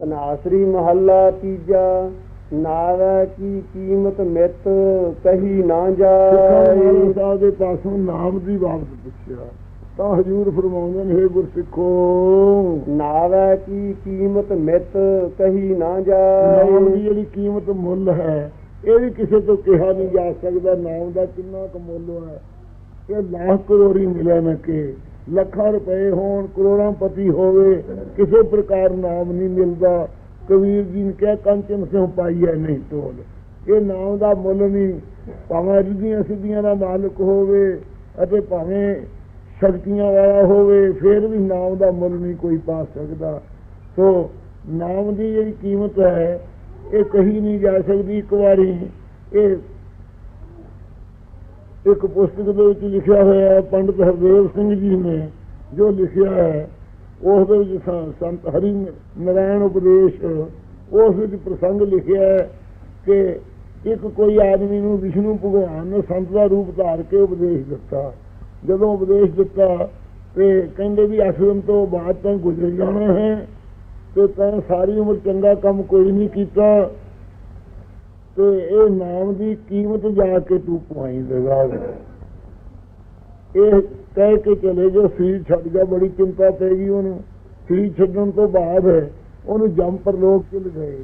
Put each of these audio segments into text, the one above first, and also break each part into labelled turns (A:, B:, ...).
A: ਤਨਾਸਰੀ ਮਹੱਲਾ ਤੀਜਾ ਨਾਵੈ ਕੀ ਕੀਮਤ ਮਿਤ ਕਹੀ ਨਾ ਜਾਏ।
B: ਸਾਹਿਬ ਦੇ ਪਾਸੋਂ ਨਾਮ ਦੀ ਬਾਬਤ ਪੁੱਛਿਆ। ਤਾਂ ਹਜੂਰ ਫਰਮਾਉਂਦੇ ਨੇ ਹੈ ਗੁਰਸਿੱਖੋ।
A: ਨਾਵੈ ਕੀ ਕੀਮਤ ਮਿਤ ਕਹੀ ਨਾ
B: ਨਾਮ ਦੀ
A: ਜਾਏ
B: ਜਿਹੜੀ ਕੀਮਤ ਮੁੱਲ ਹੈ ਇਹ ਵੀ ਕਿਸੇ ਤੋਂ ਕਿਹਾ ਨਹੀਂ ਜਾ ਸਕਦਾ। ਨਾਮ ਦਾ ਕਿੰਨਾ ਕੁ ਮੁੱਲ ਹੈ। ਇਹ ਲੱਖ ਕਰੋੜੀ ਮਿਲਿਆ ਨਾ ਕਿ ਲੱਖਾਂ ਰੁਪਏ ਹੋਣ, ਕਰੋੜਾਂ ਪਤੀ ਹੋਵੇ, ਕਿਸੇ ਪ੍ਰਕਾਰ ਨਾਮ ਨਹੀਂ ਮਿਲਦਾ। ਕਬੀਰ ਜੀ ਨੇ ਕਿਹਾ, ਕੰਚਨ ਸਿਉ ਪਾਈਐ ਨਹੀਂ ਤੋਲ। ਇਹ ਨਾਮ ਦਾ ਮੁੱਲ ਨਹੀਂ। ਭਾਵੇਂ ਰਿੱਧੀਆਂ ਸਿੱਧੀਆਂ ਦਾ ਮਾਲਕ ਹੋਵੇ ਅਤੇ ਭਾਵੇਂ ਸ਼ਕਤੀਆਂ ਵਾਲਾ ਹੋਵੇ, ਫਿਰ ਵੀ ਨਾਮ ਦਾ ਮੁੱਲ ਨਹੀਂ ਕੋਈ ਪਾ ਸਕਦਾ। ਸੋ ਨਾਮ ਦੀ ਜਿਹੜੀ ਕੀਮਤ ਹੈ, ਇਹ ਕਹੀ ਨਹੀਂ ਜਾ ਸਕਦੀ। ਇੱਕ ਵਾਰੀ ਇਹ ਇੱਕ ਪੁਸਤਕ ਦੇ ਵਿੱਚ ਲਿਖਿਆ ਹੋਇਆ ਹੈ, ਪੰਡਤ ਹਰਦੇਵ ਸਿੰਘ ਜੀ ਨੇ ਜੋ ਲਿਖਿਆ ਹੈ, ਉਸ ਦੇ ਵਿੱਚ ਸੰ- ਸੰਤ ਹਰੀ ਨਾਰਾਇਣ ਉਪਦੇਸ਼, ਉਸ ਵਿੱਚ ਪ੍ਰਸੰਗ ਲਿਖਿਆ ਹੈ ਕਿ ਇੱਕ ਕੋਈ ਆਦਮੀ ਨੂੰ ਵਿਸ਼ਨੂੰ ਭਗਵਾਨ ਨੇ ਸੰਤ ਦਾ ਰੂਪ ਧਾਰ ਕੇ ਉਪਦੇਸ਼ ਦਿੱਤਾ। ਜਦੋਂ ਉਪਦੇਸ਼ ਦਿੱਤਾ, ਤੇ ਕਹਿੰਦੇ ਵੀ ਅਸ਼ਰਮ ਤੋਂ ਬਾਅਦ ਤਾਂ ਗੁਜ਼ਰ ਜਾਣਾ ਹੈ, ਤੇ ਤੈਂ ਸਾਰੀ ਉਮਰ ਚੰਗਾ ਕੰਮ ਕੋਈ ਨਹੀਂ ਕੀਤਾ। ਤੇ ਇਹ ਨਾਮ ਦੀ ਕੀਮਤ ਜਾ ਕੇ ਤੂੰ ਪਵਾਈ ਦੇਗਾ ਇਹ ਕਹਿ ਕੇ ਚਲੇ ਜੋ ਸਰੀਰ ਛੱਡ ਗਿਆ, ਬੜੀ ਚਿੰਤਾ ਪੈ ਗਈ ਉਹਨੂੰ। ਸਰੀਰ ਛੱਡਣ ਤੋਂ ਬਾਅਦ ਉਹਨੂੰ ਜੰਮ ਪਰ ਲੋਕ ਚਲ ਗਏ।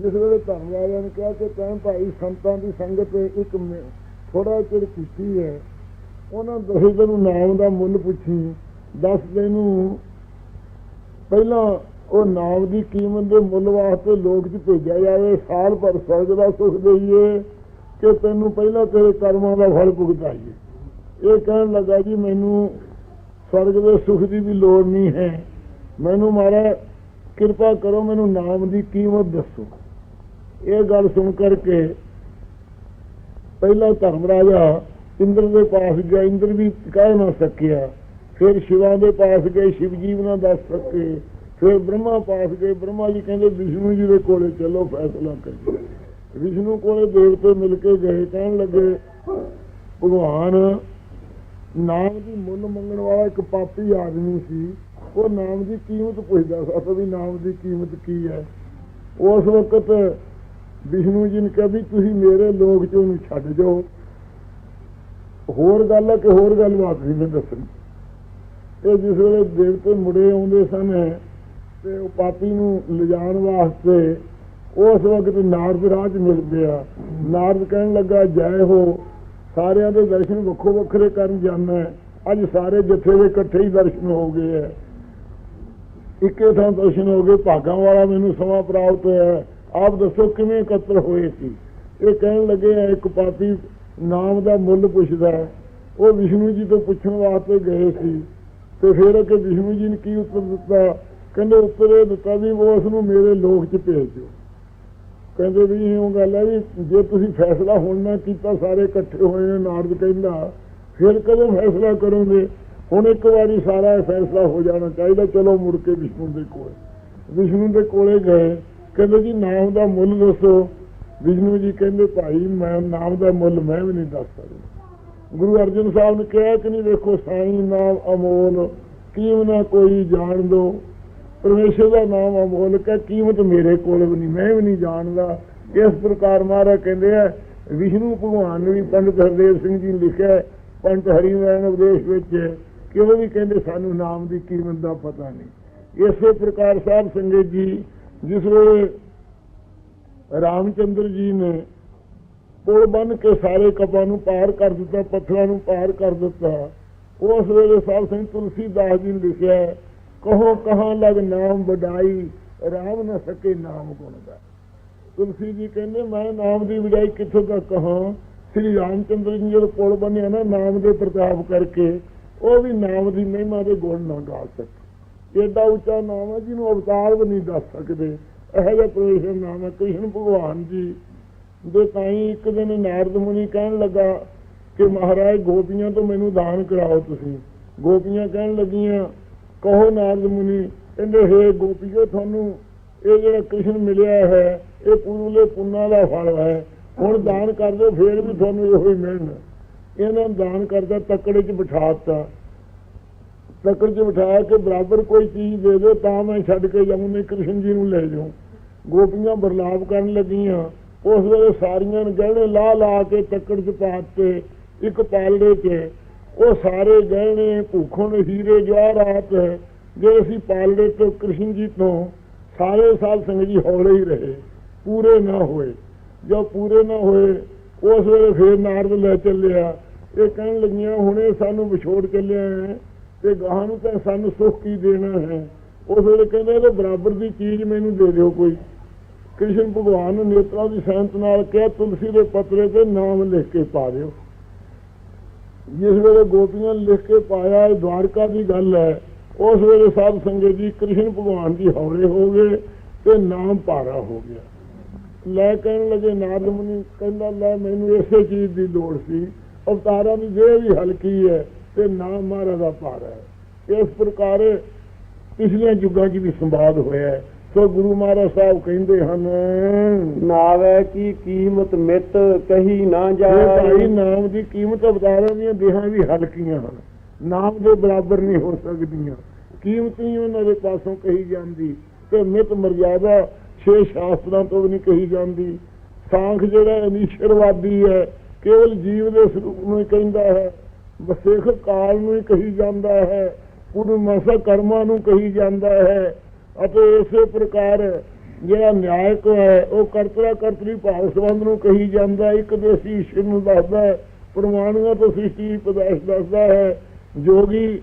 B: ਜਿਸ ਵੇਲੇ ਧਰਮ ਵਾਲਿਆਂ ਨੇ ਕਿਹਾ ਕਿ ਤੈਂ ਭਾਈ, ਸੰਤਾਂ ਦੀ ਸੰਗਤ ਇੱਕ ਥੋੜਾ ਚਿਰ ਕੀਤੀ ਹੈ। ਉਹਨਾਂ ਦੱਸੇ ਤੈਨੂੰ ਨਾਮ ਦਾ ਮੁੱਲ ਪੁੱਛੀ। ਦੱਸ ਤੈਨੂੰ, ਪਹਿਲਾਂ ਉਹ ਨਾਮ ਦੀ ਕੀਮਤ ਦੇ ਮੁੱਲ ਵਾਸਤੇ ਲੋਕ ਚ ਭੇਜਿਆ ਜਾਵੇ, ਸਾਲ ਭਰ ਸਵਰਗ ਦਾ ਸੁਖ ਦੇਈਏ ਕਿ ਤੈਨੂੰ ਪਹਿਲਾਂ ਤੇਰੇ ਕਰਮਾਂ ਦਾ ਫਲ ਭੁਗਤਾਈਏ। ਇਹ ਕਹਿਣ ਲੱਗਾ ਜੀ, ਮੈਨੂੰ ਸਵਰਗ ਦੇ ਸੁਖ ਦੀ ਵੀ ਲੋੜ ਨਹੀਂ ਹੈ। ਮੈਨੂੰ ਮਾਰਾ ਕਿਰਪਾ ਕਰੋ ਮੈਨੂੰ ਨਾਮ ਦੀ ਕੀਮਤ ਦੱਸੋ। ਇਹ ਗੱਲ ਸੁਣ ਕਰਕੇ ਪਹਿਲਾ ਧਰਮ ਰਾਜਾ ਇੰਦਰ ਦੇ ਪਾਸ ਗਿਆ, ਇੰਦਰ ਵੀ ਕਹਿ ਨਾ ਸਕਿਆ। ਫਿਰ ਸ਼ਿਵਾ ਦੇ ਪਾਸ ਗਏ, ਸ਼ਿਵ ਜੀ ਵੀ ਨਾ ਦੱਸ ਸਕੇ। ਫਿਰ ਬ੍ਰਹਮਾ ਪਾਸ ਗਏ, ਬ੍ਰਹਮਾ ਜੀ ਕਹਿੰਦੇ, ਵਿਸ਼ਨੂੰ ਜੀ ਦੇ ਕੋਲੇ ਚਲੋ, ਫੈਸਲਾ ਕਰੀਏ। ਵਿਸ਼ਨੂੰ ਕੋਲੇ ਦੇਵਤੇ ਮਿਲ ਕੇ ਗਏ, ਕਹਿਣ ਲੱਗੇ, ਭਗਵਾਨ, ਨਾਮ ਦੀ ਮੁੱਲ ਮੰਗਣ ਵਾਲਾ ਇੱਕ ਪਾਪੀ ਆਦਮੀ ਸੀ। ਉਹ ਨਾਮ ਦੀ ਕੀਮਤ ਪੁੱਛਦਾ ਸੀ ਵੀ ਨਾਮ ਦੀ ਕੀਮਤ ਕੀ ਹੈ? ਉਸ ਵਕਤ ਵਿਸ਼ਨੂੰ ਜੀ ਨੇ ਕਿਹਾ ਵੀ ਤੁਸੀਂ ਮੇਰੇ ਲੋਕ ਚ ਉਹਨੂੰ ਛੱਡ ਜਾਓ। ਹੋਰ ਗੱਲ ਹੈ ਕਿ ਹੋਰ ਗੱਲ ਬਾਤ ਨਹੀਂ ਮੈਂ ਦੱਸਣੀ। ਇਹ ਜਿਸ ਵੇਲੇ ਦੇਵਤੇ ਮੁੜੇ ਆਉਂਦੇ ਸਨ ਤੇ ਉਹ ਪਾਪੀ ਨੂੰ ਲਿਜਾਣ ਵਾਸਤੇ ਉਸ ਵਕਤ ਨਾਰਦ ਰਾਜ ਮਿਲਦੇ ਆ ਨਾਰਦ ਕਹਿਣ ਲੱਗਾ, ਜੈ ਹੋ, ਸਾਰਿਆਂ ਦੇ ਦਰਸ਼ਨ ਵੱਖੋ ਵੱਖਰੇ ਕਰਨ ਜਾਣਾ ਅੱਜ ਸਾਰੇ ਜਥੇ ਦੇ ਇਕੱਠੇ ਹੀ ਦਰਸ਼ਨ ਹੋ ਗਏ ਹੈ। ਇੱਕੇ ਥਾਂ ਦਰਸ਼ਨ ਹੋ ਗਏ, ਭਾਗਾਂ ਵਾਲਾ ਮੈਨੂੰ ਸਮਾਂ ਪ੍ਰਾਪਤ ਹੋਇਆ ਆਪ ਦੱਸੋ ਕਿਵੇਂ ਇਕੱਤਰ ਹੋਏ ਸੀ? ਇਹ ਕਹਿਣ ਲੱਗੇ ਆ ਇੱਕ ਪਾਪੀ ਨਾਮ ਦਾ ਮੁੱਲ ਪੁੱਛਦਾ ਹੈ। ਉਹ ਵਿਸ਼ਨੂੰ ਜੀ ਤੋਂ ਪੁੱਛਣ ਵਾਸਤੇ ਗਏ ਸੀ ਤੇ ਫਿਰ ਕਿ ਵਿਸ਼ਨੂੰ ਜੀ ਨੇ ਕੀ ਉੱਤਰ ਦਿੱਤਾ? ਕਹਿੰਦੇ ਉੱਤਰ ਇਹ ਦਿੱਤਾ ਵੀ ਉਸ ਨੂੰ ਮੇਰੇ ਲੋਕ 'ਚ ਭੇਜ ਦਿਓ। ਕਹਿੰਦੇ ਵੀ ਇਹ ਗੱਲ ਹੈ ਵੀ ਜੇ ਤੁਸੀਂ ਫੈਸਲਾ ਹੁਣ ਨਾ ਕੀਤਾ, ਸਾਰੇ ਇਕੱਠੇ ਹੋਏ ਨੇ, ਨਾਰਦ ਕਹਿੰਦਾ, ਫਿਰ ਕਦੋਂ ਫੈਸਲਾ ਕਰੋਗੇ? ਹੁਣ ਇੱਕ ਵਾਰੀ ਸਾਰਾ ਫੈਸਲਾ ਹੋ ਜਾਣਾ ਚਾਹੀਦਾ, ਚਲੋ ਮੁੜ ਕੇ ਵਿਸ਼ਨੂੰ ਦੇ ਕੋਲ। ਵਿਸ਼ਨੂੰ ਦੇ ਕੋਲੇ ਗਏ, ਕਹਿੰਦੇ ਜੀ ਨਾਮ ਦਾ ਮੁੱਲ ਦੱਸੋ। ਵਿਸ਼ਨੂੰ ਜੀ ਕਹਿੰਦੇ, ਭਾਈ, ਮੈਂ ਨਾਮ ਦਾ ਮੁੱਲ ਮੈਂ ਵੀ ਨਹੀਂ ਦੱਸ ਸਕਦਾ। ਗੁਰੂ ਅਰਜਨ ਸਾਹਿਬ ਨੇ ਕਿਹਾ ਕਿ ਨਹੀਂ, ਵੇਖੋ ਸਾਈਂ ਨਾਮ ਅਮੋਲ ਕੀਮ ਕੋਈ ਜਾਣ ਦੋ। ਪਰਮੇਸ਼ਰ ਦਾ ਨਾਮ ਅਮੋਲਕ ਹੈ ਕੀਮਤ ਮੇਰੇ ਕੋਲ ਵੀ ਨਹੀਂ ਮੈਂ ਵੀ ਨਹੀਂ ਜਾਣਦਾ। ਇਸ ਪ੍ਰਕਾਰ ਮਹਾਰਾਜ ਕਹਿੰਦੇ ਆ ਵਿਸ਼ਨੂੰ ਭਗਵਾਨ ਨੇ ਵੀ ਪੰਡਤ ਹਰਦੇਵ ਸਿੰਘ ਜੀ ਲਿਖਿਆ ਹੈ, ਪੰਡਤ ਹਰੀਨਾਰਾਇਣ ਉਪਦੇਸ਼ ਵਿੱਚ ਕਿ ਉਹ ਵੀ ਕਹਿੰਦੇ ਸਾਨੂੰ ਨਾਮ ਦੀ ਕੀਮਤ ਦਾ ਪਤਾ ਨਹੀਂ। ਇਸੇ ਪ੍ਰਕਾਰ ਸਾਹਿਬ ਸੰਗਤ ਜੀ ਜਿਸ ਵੇਲੇ ਰਾਮਚੰਦਰ ਜੀ ਨੇ ਪੁਲ ਬੰਨ ਕੇ ਸਾਰੇ ਕਪਾਂ ਨੂੰ ਪਾਰ ਕਰ ਦਿੱਤਾ ਪੱਥਰਾਂ ਨੂੰ ਪਾਰ ਕਰ ਦਿੱਤਾ ਉਸ ਵੇਲੇ ਸਾਹਿਬ ਸਿੰਘ ਤੁਲਸੀਦਾਸ ਜੀ ਨੇ ਲਿਖਿਆ ਹੈ, ਕਹੋ ਕਹਾਂ ਲਗ ਨਾਮ ਵਡਾਈ, ਰਾਮ ਨਾ ਸਕੇ ਨਾਮ ਗੁਣ ਦਾ। ਤੁਲਸੀ ਜੀ ਕਹਿੰਦੇ, ਮੈਂ ਨਾਮ ਦੀ ਵਿਡਾਈ ਕਿੱਥੋਂ ਤੱਕ ਕਹਾਂ? ਸ੍ਰੀ ਰਾਮਚੰਦਰ ਜੀ ਜਦੋਂ ਪੁਲ ਬੰਨਿਆ ਨਾ ਨਾਮ ਦੇ ਪ੍ਰਤਾਪ ਕਰਕੇ, ਉਹ ਵੀ ਨਾਮ ਦੀ ਮਹਿਮਾ ਦੇ ਗੁਣ ਨਾ ਗਾ ਸਕੇ ਏਡਾ ਉੱਚਾ ਨਾਮ ਹੈ ਜਿਹਨੂੰ ਅਵਤਾਰ ਵੀ ਨਹੀਂ ਦੱਸ ਸਕਦੇ। ਇਹੋ ਜਿਹਾ ਪ੍ਰਵੇਸ਼ਨ ਨਾਮ ਹੈ, ਕ੍ਰਿਸ਼ਨ ਭਗਵਾਨ ਜੀ ਦੇ ਤਾਈ ਇੱਕ ਦਿਨ ਨਾਰਦ ਮੁਨੀ ਕਹਿਣ ਲੱਗਾ ਕਿ ਮਹਾਰਾਜ, ਗੋਪੀਆਂ ਤੋਂ ਮੈਨੂੰ ਦਾਨ ਕਰਾਓ ਤੁਸੀਂ। ਗੋਪੀਆਂ ਕਹਿਣ ਲੱਗੀਆਂ ਕਹੋ ਨਾਰਦ ਮੁਨੀ ਕਹਿੰਦੇ ਹੈ ਗੋਪੀਓ ਤੁਹਾਨੂੰ ਇਹ ਜਿਹੜਾ ਕ੍ਰਿਸ਼ਨ ਮਿਲਿਆ ਹੈ ਇਹ ਪੂਰਲੇ ਪੁੰਨਾ ਦਾ ਫਲ ਹੈ। ਹੁਣ ਦਾਨ ਕਰ ਦਿਓ ਫੇਰ ਵੀ ਤੁਹਾਨੂੰ ਇਹੋ ਹੀ ਮਿਲਣਾ। ਇਹਨਾਂ ਦਾਨ ਕਰਦਾ ਤੱਕੜੇ 'ਚ ਬਿਠਾਤਾ ਤੱਕੜ 'ਚ ਬਿਠਾਇਆ ਕਿ ਬਰਾਬਰ ਕੋਈ ਚੀਜ਼ ਦੇ ਦਿਓ ਤਾਂ ਮੈਂ ਛੱਡ ਕੇ ਜਾਊਂ ਨਹੀਂ ਕ੍ਰਿਸ਼ਨ ਜੀ ਨੂੰ ਲੈ ਜਾਊਂ। ਗੋਪੀਆਂ ਬਰਲਾਪ ਕਰਨ ਲੱਗੀਆਂ। ਉਸ ਵੇਲੇ ਸਾਰੀਆਂ ਨੇ ਗਹਿਣੇ ਲਾ ਲਾ ਕੇ ਤੱਕੜ 'ਚ ਪਾ ਦਿੱਤੇ ਇੱਕ ਪਾਲੜੇ 'ਚ। ਉਹ ਸਾਰੇ ਗਹਿਣੇ ਭੂਖਣ ਹੀਰੇ ਜਵਾਹਰਾਤ ਜੇ ਅਸੀਂ ਪਾਲੜੇ ਤੋਂ ਕ੍ਰਿਸ਼ਨ ਜੀ ਤੋਂ ਸਾਰੇ ਸਾਲ ਸੰਗਤ ਜੀ ਹੌਲੇ ਹੀ ਰਹੇ, ਪੂਰੇ ਨਾ ਹੋਏ। ਜੋ ਪੂਰੇ ਨਾ ਹੋਏ, ਉਸ ਵੇਲੇ ਫੇਰ ਨਾਰਦ ਲੈ ਚੱਲਿਆ। ਇਹ ਕਹਿਣ ਲੱਗੀਆਂ, ਹੁਣੇ ਸਾਨੂੰ ਵਿਛੋੜ ਚੱਲਿਆ ਹੈ ਤੇ ਗਾਹਾਂ ਨੂੰ ਤਾਂ ਸਾਨੂੰ ਸੁੱਖ ਕੀ ਦੇਣਾ ਹੈ? ਉਸ ਵੇਲੇ ਕਹਿੰਦੇ ਇਹਦੇ ਬਰਾਬਰ ਦੀ ਚੀਜ਼ ਮੈਨੂੰ ਦੇ ਦਿਓ ਕੋਈ। ਕ੍ਰਿਸ਼ਨ ਭਗਵਾਨ ਨੇ ਨੇਤਰਾਂ ਦੀ ਸਹਿਮਤ ਨਾਲ ਕਿਹਾ, ਤੁਲਸੀ ਦੇ ਪੱਤਰੇ ਤੇ ਨਾਮ ਲਿਖ ਕੇ ਪਾ ਦਿਓ। ਜਿਸ ਵੇਲੇ ਗੋਪੀਆਂ ਨੇ ਲਿਖ ਕੇ ਪਾਇਆ, ਇਹ ਦਵਾਰਕਾ ਦੀ ਗੱਲ ਹੈ, ਉਸ ਵੇਲੇ ਸਾਧ ਸੰਗਤ ਜੀ ਕ੍ਰਿਸ਼ਨ ਭਗਵਾਨ ਦੀ ਹੌਲੇ ਹੋ ਗਏ ਤੇ ਨਾਮ ਭਾਰਾ ਹੋ ਗਿਆ। ਲੈ ਕਹਿਣ ਲੱਗੇ, ਨਾਰਦ ਮੁਨੀ ਕਹਿੰਦਾ, ਲੈ ਮੈਨੂੰ ਇਸੇ ਚੀਜ਼ ਦੀ ਲੋੜ ਸੀ। ਅਵਤਾਰਾਂ ਦੀ ਜੇ ਵੀ ਹਲਕੀ ਹੈ, ਤੇ ਨਾਮ ਮਹਾਰਾਜ ਦਾ ਭਾਰਾ ਹੈ। ਇਸ ਪ੍ਰਕਾਰ ਪਿਛਲੇ ਯੁੱਗਾਂ 'ਚ ਵੀ ਸੰਵਾਦ ਹੋਇਆ ਹੈ। ਸੋ ਗੁਰੂ ਮਹਾਰਾਜ ਸਾਹਿਬ ਕਹਿੰਦੇ ਹਨ
A: ਨਾਵੇ ਕੀ ਕੀਮਤ ਮਿਤ ਕਹੀ ਨਾ
B: ਇਹ ਭਾਈ
A: ਜਾਏ
B: ਨਾਮ ਦੀ ਕੀਮਤ ਅਵਤਾਰਾਂ ਦੀਆਂ ਦੇਹਾਂ ਵੀ ਹਲਕੀਆਂ ਹਨ। ਨਾਮ ਦੇ ਬਰਾਬਰ ਨਹੀਂ ਹੋ ਸਕਦੀਆਂ। ਕੀਮਤ ਨਹੀਂ ਉਹਨਾਂ ਦੇ ਪਾਸੋਂ ਕਹੀ ਜਾਂਦੀ ਤੇ ਮਿਤ ਮਰਜ਼ਾਦਾ ਛੇ ਸ਼ਾਸਤਰਾਂ ਤੋਂ ਵੀ ਨਹੀਂ ਕਹੀ ਜਾਂਦੀ। ਸਾਂਖ ਜਿਹੜਾ ਅਨੀਸ਼ਰਵਾਦੀ ਹੈ ਕੇਵਲ ਜੀਵ ਦੇ ਸਰੂਪ ਨੂੰ ਹੀ ਕਹਿੰਦਾ ਹੈ ਵਸੇਖ ਕਾਲ ਨੂੰ ਹੀ ਕਹੀ ਜਾਂਦਾ ਹੈ ਪੁਰਮਸਾ ਕਰਮਾਂ ਨੂੰ ਕਹੀ ਜਾਂਦਾ ਹੈ। ਅਤੇ ਇਸੇ ਪ੍ਰਕਾਰ ਜਿਹੜਾ ਨਿਆਇਕ ਹੈ, ਉਹ ਕਰਤਰਾ ਕਰਤਰੀ ਭਾਵ ਸੰਬੰਧ ਨੂੰ ਕਹੀ ਜਾਂਦਾ ਹੈ। ਇੱਕ ਦੇਸੀ ਈਸ਼ਵਰ ਨੂੰ ਦੱਸਦਾ ਹੈ, ਪਰਮਾਣੂਆਂ ਤੋਂ ਸ੍ਰਿਸ਼ਟੀ ਪਦਾਰਥ ਦੱਸਦਾ ਹੈ। ਜੋਗੀ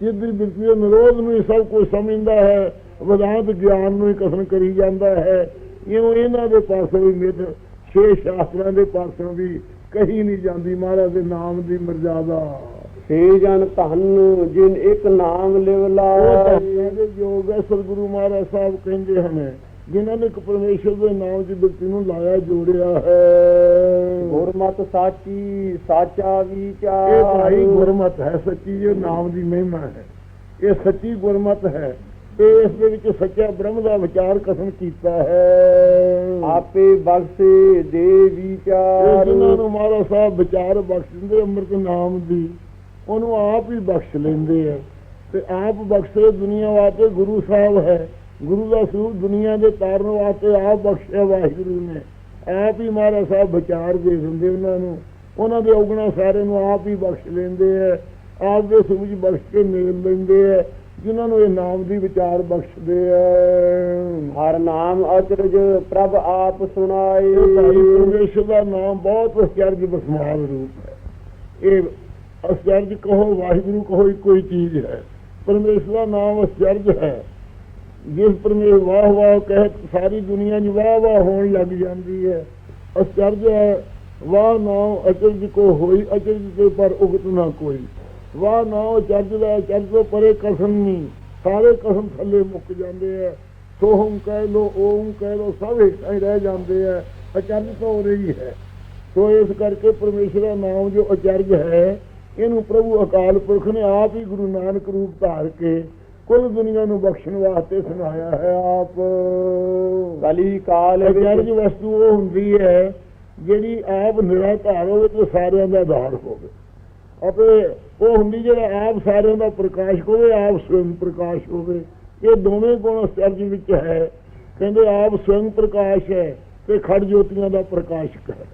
B: ਜਿੱਦੀ ਬਿਰਤੀ ਦੇ ਨਿਰੋਧ ਨੂੰ ਹੀ ਸਭ ਕੁਝ ਸਮਝਦਾ ਹੈ, ਵਿਦਾਂਤ ਗਿਆਨ ਨੂੰ ਹੀ ਕਸਨ ਕਰੀ ਜਾਂਦਾ ਹੈ। ਇਉਂ ਇਹਨਾਂ ਦੇ ਪਾਸੋਂ ਵੀ ਮਿੱਤ ਛੇ ਸ਼ਾਸਤਰਾਂ ਦੇ ਪਾਸੋਂ ਵੀ ਕਹੀ ਨਹੀਂ ਜਾਂਦੀ ਮਹਾਰਾਜ ਦੇ ਨਾਮ ਦੀ ਮਰਜ਼ਾਦਾ।
A: ਸੇ ਜਨ ਧਨ ਜਿਨ ਇੱਕ ਨਾਮ ਲਿਵ
B: ਉਹ
A: ਲਾਏ
B: ਧਰਮਾਂ ਦੇ ਯੋਗ ਹੈ ਸਤਿਗੁਰੂ ਮਹਾਰਾਜ ਸਾਹਿਬ ਕਹਿੰਦੇ ਹਨ ਜਿਨ੍ਹਾਂ ਨੇ ਪਰਮੇਸ਼ਰ ਦੇ ਨਾਮ ਦੀ ਬਿਰਤੀ ਨੂੰ ਲਾਇਆ ਜੋੜਿਆ ਹੈ।
A: ਗੁਰਮਤ ਸਾਚੀ ਸਾਚਾ
B: ਇਹ
A: ਵਿਚਾਰ
B: ਭਾਈ ਗੁਰਮਤ ਹੈ ਸੱਚੀ ਇਹ ਨਾਮ ਦੀ ਮਹਿਮਾ ਹੈ। ਇਹ ਸੱਚੀ ਗੁਰਮਤ ਹੈ। ਇਸ ਦੇ ਵਿੱਚ ਸੱਚਾ ਬ੍ਰਹਮ ਦਾ ਵਿਚਾਰ ਕਥਨ ਕੀਤਾ ਹੈ।
A: ਆਪੇ ਬਖਸ਼ੇ ਦੇ
B: ਇਹ
A: ਵਿਚਾਰ
B: ਜਿਨ੍ਹਾਂ ਨੂੰ ਮਹਾਰਾਜ ਸਾਹਿਬ ਵਿਚਾਰ ਬਖਸ਼ ਦਿੰਦੇ ਅੰਮ੍ਰਿਤ ਨਾਮ ਦੀ ਉਹਨੂੰ ਆਪ ਹੀ ਬਖਸ਼ ਲੈਂਦੇ ਆ। ਤੇ ਆਪ ਬਖਸ਼ੇ ਦੁਨੀਆ ਵਾਸਤੇ ਗੁਰੂ ਸਾਹਿਬ ਹੈ। ਗੁਰੂ ਦਾ ਸਰੂਪ ਦੁਨੀਆ ਦੇ ਤਾਰਨ ਵਾਸਤੇ ਆਪ ਬਖਸ਼ਿਆ ਵਾਹਿਗੁਰੂ ਨੇ। ਆਪ ਹੀ ਮਹਾਰਾਜ ਸਾਹਿਬ ਵਿਚਾਰ ਦੇ ਦਿੰਦੇ ਉਹਨਾਂ ਨੂੰ। ਉਹਨਾਂ ਦੇ ਔਗਣਾ ਸਾਰੇ ਨੂੰ ਆਪ ਹੀ ਬਖਸ਼ ਲੈਂਦੇ ਆ। ਆਪ ਦੇ ਵਿੱਚ ਬਖਸ਼ ਕੇ ਮੇਲ ਲੈਂਦੇ ਆ। ਜਿਨ੍ਹਾਂ ਨੂੰ ਇਹ ਨਾਮ ਦੀ ਵਿਚਾਰ ਬਖਸ਼ਦੇ ਆ।
A: ਹਰ ਨਾਮ ਅਚਰਜ ਪ੍ਰਭ ਆਪ ਸੁਣਾਏ।
B: ਪਰਮੇਸ਼ਰ ਦਾ ਨਾਮ ਬਹੁਤ ਅਚਰਜ ਬਸਮਾਲ ਰੂਪ ਹੈ। ਇਹ ਅਚਰਜ ਕਹੋ, ਵਾਹਿਗੁਰੂ ਕਹੋ, ਇੱਕੋ ਹੀ ਚੀਜ਼ ਹੈ। ਪਰਮੇਸ਼ਰ ਦਾ ਨਾਮ ਅਚਰਜ ਹੈ। ਜਿਸ ਪਰਮੇਸ਼ਰ ਵਾਹ ਵਾਹ ਕਹਿ, ਸਾਰੀ ਦੁਨੀਆ 'ਚ ਵਾਹ ਵਾਹ ਹੋਣ ਲੱਗ ਜਾਂਦੀ ਹੈ। ਅਚਰਜ ਹੈ। ਵਾਹ ਨਾਮ ਅਚਰਜ ਕੋ ਹੋਈ ਅਚਰਜ ਤੇ ਪਰ ਉਗਤ ਨਾ ਕੋਈ। ਵਾਹ ਨਾਮ ਅਚਰਜ ਦਾ ਅਚਰਜ ਤੋਂ ਪਰੇ ਕਸਮ ਨਹੀਂ। ਸਾਰੇ ਕਸਮ ਥੱਲੇ ਮੁੱਕ ਜਾਂਦੇ ਆ। ਸੋਹਮ ਕਹਿ ਲੋ, ਓਮ ਕਹਿ ਲੋ, ਸਭ ਇੱਕ ਹੀ ਰਹਿ ਜਾਂਦੇ ਆ। ਅਚਰਜ ਤੋਂ ਹੋ ਰਹੀ ਹੈ। ਸੋ ਇਸ ਕਰਕੇ ਪਰਮੇਸ਼ਰ ਦਾ ਨਾਮ ਜੋ ਅਚਰਜ ਹੈ ਇਹਨੂੰ ਪ੍ਰਭੂ ਅਕਾਲ ਪੁਰਖ ਨੇ ਆਪ ਹੀ ਗੁਰੂ ਨਾਨਕ ਰੂਪ ਧਾਰ ਕੇ ਕੁੱਲ ਦੁਨੀਆ ਨੂੰ ਬਖਸ਼ਣ ਵਾਸਤੇ ਸੁਣਾਇਆ ਹੈ ਆਪ।
A: ਕਲੀ ਕਾਲ
B: ਅਚਰਜ
A: ਵਿੱਚ
B: ਵਸਤੂ ਉਹ ਹੁੰਦੀ ਹੈ ਜਿਹੜੀ ਆਪ ਨਿਰਾਧਾਰ ਹੋਵੇ ਤੇ ਸਾਰਿਆਂ ਦਾ ਆਧਾਰ ਹੋਵੇ। ਅਤੇ ਉਹ ਹੁੰਦੀ ਜਿਹੜਾ ਆਪ ਸਾਰਿਆਂ ਦਾ ਪ੍ਰਕਾਸ਼ ਹੋਵੇ ਆਪ ਸਵਯੰ ਪ੍ਰਕਾਸ਼ ਹੋਵੇ। ਇਹ ਦੋਵੇਂ ਗੁਣ ਅਚਰਜ ਵਿੱਚ ਹੈ। ਕਹਿੰਦੇ ਆਪ ਸਵਯੰ ਪ੍ਰਕਾਸ਼ ਹੈ ਤੇ ਖੜ ਜੋਤੀਆਂ ਦਾ ਪ੍ਰਕਾਸ਼ਕ ਹੈ।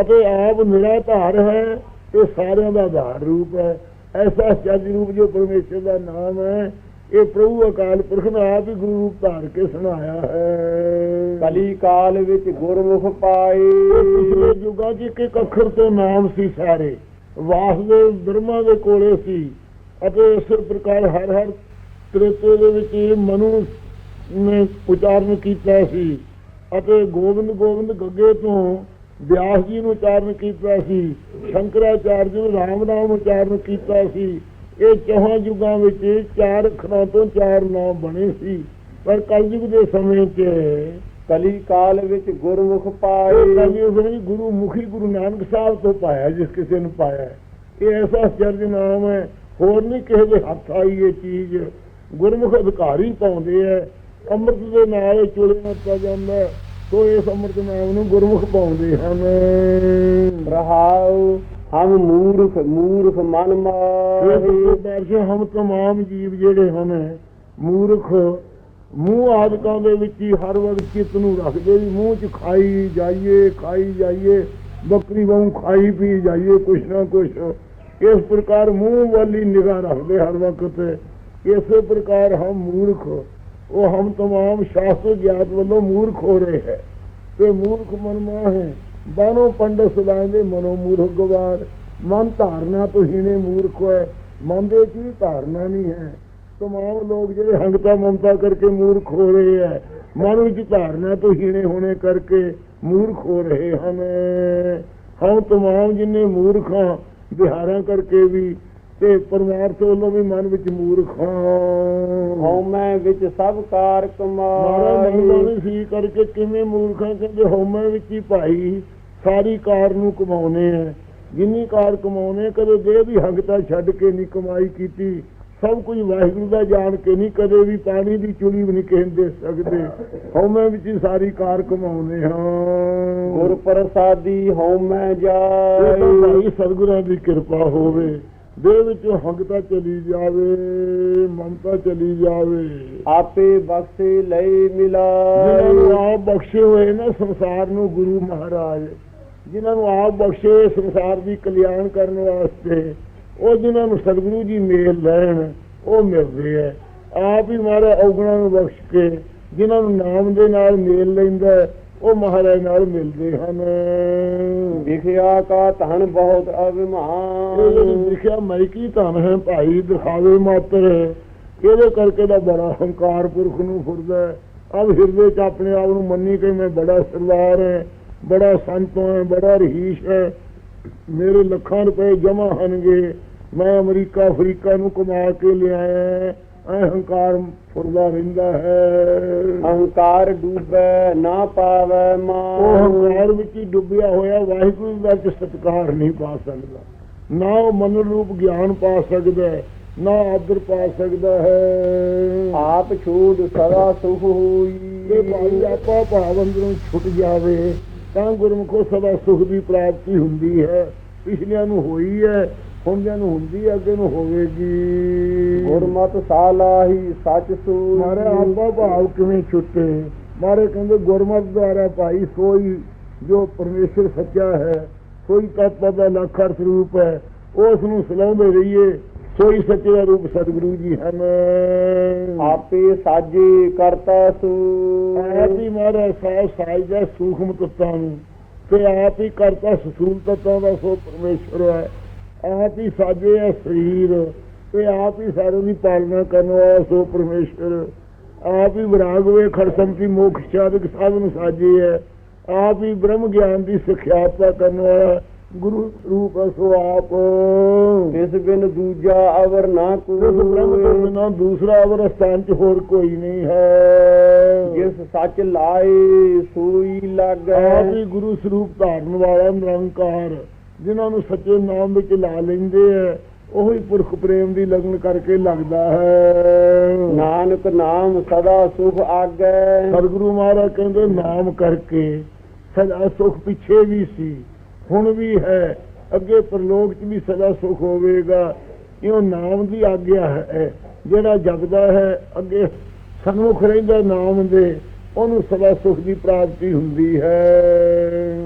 B: ਅਤੇ ਆਪ ਨਿਰਾਧਾਰ ਹੈ ਤੇ ਸਾਰਿਆਂ ਦਾ ਆਧਾਰ ਰੂਪ ਹੈ। ਐਸਾ ਅਚਰਜ ਰੂਪ ਜੋ ਪਰਮੇਸ਼ਰ ਦਾ ਨਾਮ ਹੈ ਇਹ ਪ੍ਰਭੂ ਅਕਾਲ ਪੁਰਖ ਨੇ ਆਪ ਹੀ ਗੁਰੂ ਰੂਪ ਧਾਰ ਕੇ ਸੁਣਾਇਆ ਹੈ।
A: ਕਲੀ ਕਾਲ ਵਿੱਚ ਗੁਰਮੁਖ
B: ਇਹ
A: ਪਾਏ।
B: ਪਿਛਲੇ ਯੁਗਾਂ 'ਚ ਇੱਕ ਇੱਕ ਅੱਖਰ ਤੋਂ ਨਾਮ ਸੀ ਸਾਰੇ। ਵਾਸਦੇਵ ਬ੍ਰਹਮਾ ਦੇ ਕੋਲੇ ਸੀ ਅਤੇ ਇਸੇ ਪ੍ਰਕਾਰ ਹਰ ਹਰ ਤ੍ਰੇਤੇ ਦੇ ਵਿੱਚ ਇਹ ਮਨੂ ਨੇ ਉਚਾਰਨ ਕੀਤਾ ਸੀ ਅਤੇ ਗੋਬਿੰਦ ਗੋਬਿੰਦ ਗੱਗੇ ਤੋਂ ਵਿਆਸ ਜੀ ਨੂੰ ਉਚਾਰਨ ਕੀਤਾ ਸੀ ਸ਼ੰਕਰਾਚਾਰਜ ਨੇ ਰਾਮ ਨਾਮ ਉਚਾਰਨ ਕੀਤਾ ਸੀ ਇਹ ਚੌਹਾਂ ਯੁਗਾਂ ਵਿੱਚ ਚਾਰ ਅੱਖਰਾਂ ਤੋਂ ਚਾਰ ਨਾਮ ਬਣੇ ਸੀ ਪਰ ਕਲਯੁਗ ਦੇ ਸਮੇਂ 'ਚ
A: ਕਲੀ ਕਾਲ ਵਿੱਚ ਗੁਰਮੁਖ ਪਾਏ
B: ਉਸ ਨੇ ਗੁਰੂ ਮੁਖੀ ਗੁਰੂ ਨਾਨਕ ਸਾਹਿਬ ਤੋਂ ਪਾਇਆ ਜਿਸ ਕਿਸੇ ਨੂੰ ਪਾਇਆ। ਇਹ ਐਸਾ ਚਰਜ ਨਾਮ ਹੈ ਹੋਰ ਨਹੀਂ ਕਿਸੇ ਦੇ ਹੱਥ ਆਈ ਇਹ ਚੀਜ਼ ਗੁਰਮੁਖ ਅਧਿਕਾਰੀ ਪਾਉਂਦੇ ਐ ਅੰਮ੍ਰਿਤ ਦੇ ਨਾਲ ਚੁਲੇ ਦਿੱਤਾ ਜਾਂਦਾ। ਸੋ ਇਸ ਅੰਮ੍ਰਿਤ ਨਾਮ ਨੂੰ ਗੁਰਮੁਖ ਪਾਉਂਦੇ ਹਨ
A: ਰਹਾਉ ਹਮ ਮੂਰਖ ਮੂਰਖ ਮਨ ਮਾਹੀ।
B: ਦਰਸ਼ ਹਮ ਤਮਾਮ ਜੀਵ ਜਿਹੜੇ ਹਨ ਮੂਰਖ ਮੂੰਹ ਆਦਿਕਾਂ ਦੇ ਵਿੱਚ ਹੀ ਹਰ ਵਕਤ ਚਿੱਤ ਨੂੰ ਰੱਖਦੇ ਵੀ ਮੂੰਹ 'ਚ ਖਾਈ ਜਾਈਏ ਖਾਈ ਜਾਈਏ ਬੱਕਰੀ ਵਾਂਗ ਖਾਈ ਪੀ ਜਾਈਏ ਕੁਛ ਨਾ ਕੁਛ। ਇਸ ਪ੍ਰਕਾਰ ਮੂੰਹ ਵਾਲੀ ਨਿਗਾਹ ਰੱਖਦੇ ਹਰ ਵਕਤ। ਇਸੇ ਪ੍ਰਕਾਰ ਹਮ ਮੂਰਖ ਉਹ ਹਮ ਤਮਾਮ ਸ਼ਾਸਤਰ ਗਿਆਤ ਵੱਲੋਂ ਮੂਰਖ ਹੋ ਰਹੇ ਹੈ। ਤੇ ਮੂਰਖ ਮਨਮਾ ਹੈ। ਬਾਨੋ ਪੰਡਤ ਸਦਾਇਂਦੇ ਮਨੋ ਮੂਰਖ ਗਵਾਰ। ਮਨ ਧਾਰਨਾ ਤੋਂ ਹੀਣੇ ਮੂਰਖ ਹੈ ਮਨ ਦੇ ਵਿੱਚ ਵੀ ਧਾਰਨਾ ਨਹੀਂ ਹੈ। ਤਮਾਮ ਲੋਕ ਜਿਹੜੇ ਹੰਗਤਾ ਮਮਤਾ ਕਰਕੇ ਮੂਰਖ ਹੋ ਰਹੇ ਹੈ। ਮਨ ਵਿੱਚ ਧਾਰਨਾ ਤੋਂ ਹੀਣੇ ਹੋਣੇ ਕਰਕੇ ਮੂਰਖ ਹੋ ਰਹੇ ਹਨ। ਹਮ ਤਮਾਮ ਜਿੰਨੇ ਮੂਰਖਾਂ ਵਿਹਾਰਾਂ ਕਰਕੇ ਵੀ ਤੇ ਪਰਮਾਰਥ ਵੱਲੋਂ ਵੀ ਮਨ ਵਿੱਚ ਮੂਰਖ ਹਾਂ।
A: ਹਉਮੈ ਵਿੱਚ ਸਭ ਕਾਰ
B: ਮਾਰਾ
A: ਕਮਾਈ।
B: ਮੰਗਾਣੀ ਸੀ ਕਰਕੇ ਕਿਵੇਂ ਮੂਰਖਾਂ ਕਹਿੰਦੇ ਹਉਮੈ ਵਿੱਚ ਹੀ ਭਾਈ ਸਾਰੀ ਕਾਰ ਨੂੰ ਕਮਾਉਨੇ ਆ। ਜਿੰਨੀ ਕਾਰ ਕਮਾਉਨੇ ਕਦੇ ਦੇ ਵੀ ਹੰਗਤਾ ਛੱਡ ਕੇ ਨਹੀਂ ਕਮਾਈ ਕੀਤੀ। ਸਭ ਕੁਝ ਵਾਹਿਗੁਰੂ ਦਾ ਜਾਣ ਕੇ ਨਹੀਂ ਕਦੇ ਵੀ ਪਾਣੀ ਦੀ ਚੁਲੀ ਵੀ ਨਹੀਂ ਕਿਸੇ ਨੂੰ ਦੇ ਸਕਦੇ। ਹਉਮੈ ਵਿੱਚ ਹੀ ਸਾਰੀ ਕਾਰ ਕਮਾਉਨੇ ਹਾਂ
A: ਗੁਰ ਪ੍ਰਸਾਦੀ ਹਉਮੈ
B: ਇਹ ਤਾਂ ਭਾਈ ਸਤਿਗੁਰਾਂ ਦੀ ਕਿਰਪਾ ਹੋਵੇ। ਦੇ ਵਿੱਚੋਂ ਹੰਗਤਾ ਚਲੀ ਜਾਵੇ ਮਮਤਾ ਚਲੀ ਜਾਵੇ।
A: ਆਪੇ ਬਖਸ਼ੇ ਲਈ
B: ਜਿਨ੍ਹਾਂ ਨੂੰ ਆਪ ਬਖਸ਼ੇ ਹੋਏ ਨਾ ਸੰਸਾਰ ਨੂੰ ਗੁਰੂ ਮਹਾਰਾਜ ਜਿਨ੍ਹਾਂ ਨੂੰ ਆਪ ਬਖਸ਼ੇ ਸੰਸਾਰ ਦੀ ਕਲਿਆਣ ਕਰਨ ਵਾਸਤੇ ਉਹ ਜਿਨ੍ਹਾਂ ਨੂੰ ਸਤਿਗੁਰੂ ਜੀ ਮੇਲ ਲੈਣ ਉਹ ਮਿਲਦੇ ਐ। ਆਪ ਹੀ ਮਹਾਰਾਜ ਔਗਣਾ ਨੂੰ ਬਖਸ਼ ਕੇ ਜਿਨ੍ਹਾਂ ਨੂੰ ਨਾਮ ਦੇ ਨਾਲ ਮੇਲ ਲੈਂਦਾ ਉਹ ਮਹਾਰਾਜ ਨਾਲ ਮਿਲਦੇ ਹਨ।
A: ਵਿਖਿਆ ਕਾ ਧਨ ਬਹੁਤ ਅਭਿਮਾਨ।
B: ਲਿਖਿਆ ਮੈਕੀ ਧਨ ਹੈ ਭਾਈ ਦਿਖਾਵੇ ਮਾਤਰ ਇਹਦੇ ਕਰਕੇ ਦਾ ਬੜਾ ਹੰਕਾਰ ਪੁਰਖ ਨੂੰ ਫੁਰਦਾ ਅਬ ਹਿਰਦੇ ਚ ਆਪਣੇ ਆਪ ਨੂੰ ਮੰਨੀ ਕਿ ਮੈਂ ਬੜਾ ਸਰਦਾਰ ਹੈ ਬੜਾ ਸੰਤ ਹਾਂ ਬੜਾ ਰਹੀਸ਼ ਹੈ। ਮੇਰੇ ਲੱਖਾਂ ਰੁਪਏ ਜਮਾ ਹਨਗੇ ਮੈਂ ਅਮਰੀਕਾ ਅਫਰੀਕਾ ਨੂੰ ਕਮਾ ਕੇ ਲਿਆਇਆ ਐ ਹੰਕਾਰ ਫੁਰਦਾ ਰਹਿੰਦਾ ਹੈ।
A: ਅਹੰਕਾਰ ਡੂਬੈ ਨਾ ਪਾਵੈ
B: ਉਹ
A: ਮਾਨ
B: ਹੰਕਾਰ ਵਿੱਚ ਹੀ ਡੁੱਬਿਆ ਹੋਇਆ ਵਾਹਿਗੁਰੂ ਦਾ ਚ ਸਤਿਕਾਰ ਨਹੀਂ ਪਾ ਸਕਦਾ। ਨਾ ਉਹ ਮਨ ਰੂਪ ਗਿਆਨ ਪਾ ਸਕਦਾ ਹੈ, ਨਾ ਆਦਰ ਪਾ ਸਕਦਾ ਹੈ।
A: ਆਪ ਛੂਟ ਸਦਾ ਸੁਖ
B: ਤੇ ਭਾਈ
A: ਹੋਈ
B: ਆਪਾ ਭਾਵ ਅੰਦਰੋਂ ਛੁੱਟ ਜਾਵੇ ਤਾਂ ਗੁਰਮੁਖੋ ਸਦਾ ਸੁਖ ਦੀ ਪ੍ਰਾਪਤੀ ਹੁੰਦੀ ਹੈ। ਪਿਛਲਿਆਂ ਨੂੰ ਹੋਈ ਹੈ ਹੁੰਦਿਆਂ ਨੂੰ ਹੁੰਦੀ ਹੈ ਅੱਗੇ ਨੂੰ ਹੋਵੇਗੀ।
A: ਗੁਰਮਤ ਸਾਲਾਹੀ ਸੱਚ
B: ਮਾਰੇ
A: ਸੂਈ
B: ਆਪਾ ਭਾਵ ਕਿਵੇਂ ਛੁੱਟੇ? ਮਾਰੇ ਕਹਿੰਦੇ ਗੁਰਮਤ ਦੁਆਰਾ ਭਾਈ ਸੋਈ ਜੋ ਪਰਮੇਸ਼ਰ ਸੱਚਾ ਹੈ ਸੋਈ ਤੱਤ ਦਾ ਲੱਖਰ ਸਰੂਪ ਹੈ ਉਸ ਨੂੰ ਸਲਾਉਂਦੇ ਰਹੀਏ ਸੋਈ ਸੱਚੇ ਦਾ ਰੂਪ ਸਤਿਗੁਰੂ ਜੀ ਹਨ।
A: ਆਪੇ ਸਾਜੇ ਕਰਤਾ ਸੂ
B: ਆਪ ਮਾਰਾ ਸਾਹ ਸਾਜਦਾ ਸੂਖਮ ਤੱਤਾਂ ਨੂੰ ਤੇ ਆਪ ਹੀ ਕਰਤਾ ਸਸੂਲ ਤੱਤਾਂ ਦਾ ਸੋ ਪਰਮੇਸ਼ਰ ਹੈ। ਆਪ ਹੀ ਸਾਜੇ ਹੈ ਸਰੀਰ। ਤੇ ਆਪ ਹੀ ਸਾਰਿਆਂ ਦੀ ਪਾਲਣਾ ਕਰਨ ਵਾਲਾ ਸੋ ਪਰਮੇਸ਼ਰ ਆਪ ਹੀ ਵਿਰਾਗ ਵੇ ਖੜਸੰਤੀ ਮੋਖ ਸਾਧਕ ਸਾਧਨ ਸਾਜੇ ਹੈ। ਆਪ ਹੀ ਬ੍ਰਹਮ ਗਿਆਨ ਦੀ ਸਿੱਖਿਆਤਾ ਕਰਨ ਵਾਲਾ ਗੁਰੂ ਰੂਪ ਸੋ ਆਪ।
A: ਇਸ ਬਿਨ ਦੂਜਾ ਅਵਰ ਨਾ
B: ਇਸ ਬ੍ਰਹਮ ਤੋਂ
A: ਕੋਈ
B: ਬਿਨਾਂ ਦੂਸਰਾ ਅਵਰ ਸਥਾਨ ਚ ਹੋਰ ਕੋਈ ਨਹੀਂ ਹੈ।
A: ਜਿਸ ਸੱਚ ਲਾਏ ਸੂਈ
B: ਆਪ
A: ਲੱਗੈ
B: ਹੀ ਗੁਰੂ ਸਰੂਪ ਧਾਰਨ ਵਾਲਾ ਨਿਰੰਕਾਰ ਜਿਨ੍ਹਾਂ ਨੂੰ ਸੱਚੇ ਨਾਮ ਵਿੱਚ ਲਾ ਲੈਂਦੇ ਹੈ। ਉਹੀ ਪੁਰਖ ਪ੍ਰੇਮ ਦੀ ਲਗਨ ਕਰਕੇ ਲੱਗਦਾ ਹੈ।
A: ਨਾਨਕ ਨਾਮ ਸਦਾ ਸੁਖ ਆਗੈ।
B: ਸਤਿਗੁਰੂ ਮਹਾਰਾਜ ਕਹਿੰਦੇ ਨਾਮ ਕਰਕੇ ਸਦਾ ਸੁਖ ਪਿੱਛੇ ਵੀ ਸੀ ਹੁਣ ਵੀ ਹੈ। ਅੱਗੇ ਪਰਲੋਕ 'ਚ ਵੀ ਸਦਾ ਸੁਖ ਹੋਵੇਗਾ। ਇਹ ਨਾਮ ਦੀ ਆਗਿਆ ਹੈ ਜਿਹੜਾ ਜਪਦਾ ਹੈ ਅੱਗੇ ਸਨਮੁਖ ਰਹਿੰਦਾ ਨਾਮ ਦੇ ਉਹਨੂੰ ਸਦਾ ਸੁਖ ਦੀ ਪ੍ਰਾਪਤੀ ਹੁੰਦੀ ਹੈ।